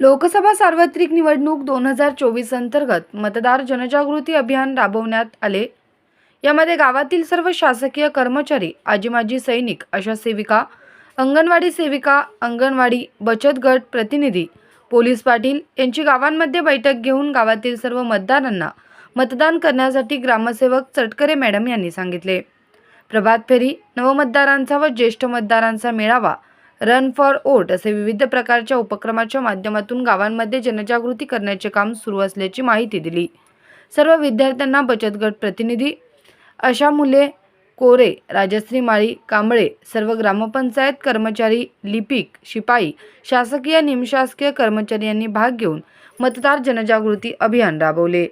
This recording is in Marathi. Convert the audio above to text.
लोकसभा सार्वत्रिक निवडणूक दोन हजार चोवीस अंतर्गत मतदार जनजागृती अभियान राबवण्यात आले. यामध्ये गावातील सर्व शासकीय कर्मचारी आजी माजी सैनिक अशा सेविका अंगणवाडी सेविका अंगणवाडी बचत गट प्रतिनिधी पोलीस पाटील यांची गावांमध्ये बैठक घेऊन गावातील सर्व मतदारांना मतदान करण्यासाठी ग्रामसेवक चटकरे मॅडम यांनी सांगितले. प्रभात फेरी नवमतदारांचा व ज्येष्ठ मतदारांचा मेळावा रन फॉर ओट असे विविध प्रकारच्या उपक्रमाच्या माध्यमातून गावांमध्ये जनजागृती करण्याचे काम सुरू असल्याची माहिती दिली. सर्व विद्यार्थ्यांना बचत गट प्रतिनिधी अशा मुले कोरे राजश्री माळी कांबळे सर्व ग्रामपंचायत कर्मचारी लिपिक शिपाई शासकीय निमशासकीय कर्मचारी यांनी भाग घेऊन मतदार जनजागृती अभियान राबवले.